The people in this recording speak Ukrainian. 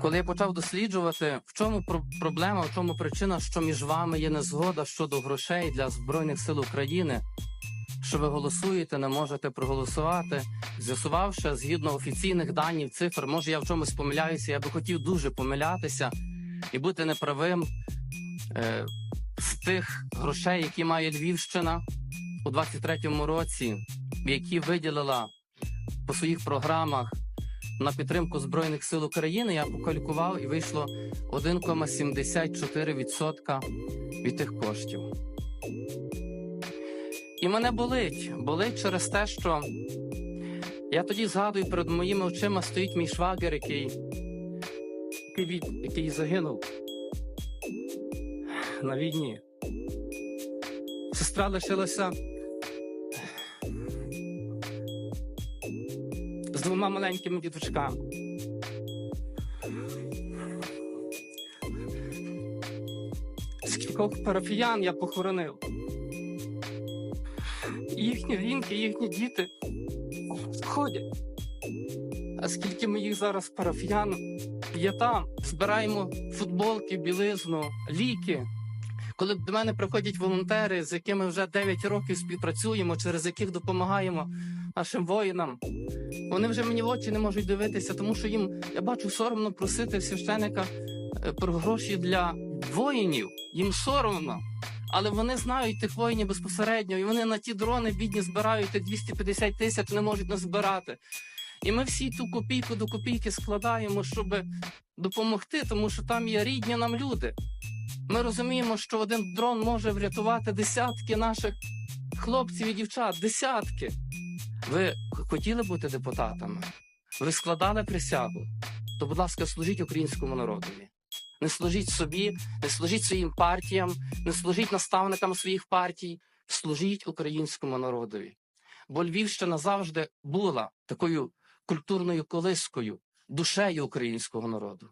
Коли я почав досліджувати, в чому про- проблема, в чому причина, що між вами є незгода щодо грошей для Збройних сил України, що ви голосуєте, не можете проголосувати, з'ясувавши згідно офіційних даних, цифр, може я в чомусь помиляюся, я би хотів дуже помилятися і бути неправим е, з тих грошей, які має Львівщина у 23-му році, які виділила по своїх програмах на підтримку Збройних сил України, я покалькував і вийшло 1,74% від тих коштів. І мене болить. Болить через те, що я тоді згадую, перед моїми очима стоїть мій швагер, який, який, який загинув на війні. Сестра лишилася двома маленькими діточками. Скількох парафіян я похоронив. Їхні жінки, їхні діти ходять. А скільки моїх зараз парафіян є там, збираємо футболки, білизну, ліки. Коли до мене приходять волонтери, з якими вже 9 років співпрацюємо, через яких допомагаємо нашим воїнам, вони вже мені в очі не можуть дивитися, тому що їм я бачу соромно просити священика е, про гроші для воїнів. Їм соромно. Але вони знають тих воїнів безпосередньо, і вони на ті дрони бідні збирають тих 250 тисяч, не можуть назбирати. І ми всі ту копійку до копійки складаємо, щоб допомогти, тому що там є рідні нам люди. Ми розуміємо, що один дрон може врятувати десятки наших хлопців і дівчат, десятки. Ви хотіли бути депутатами? Ви складали присягу? То, будь ласка, служіть українському народові. Не служіть собі, не служіть своїм партіям, не служіть наставникам своїх партій, служіть українському народові. Бо Львівщина завжди була такою культурною колискою, душею українського народу.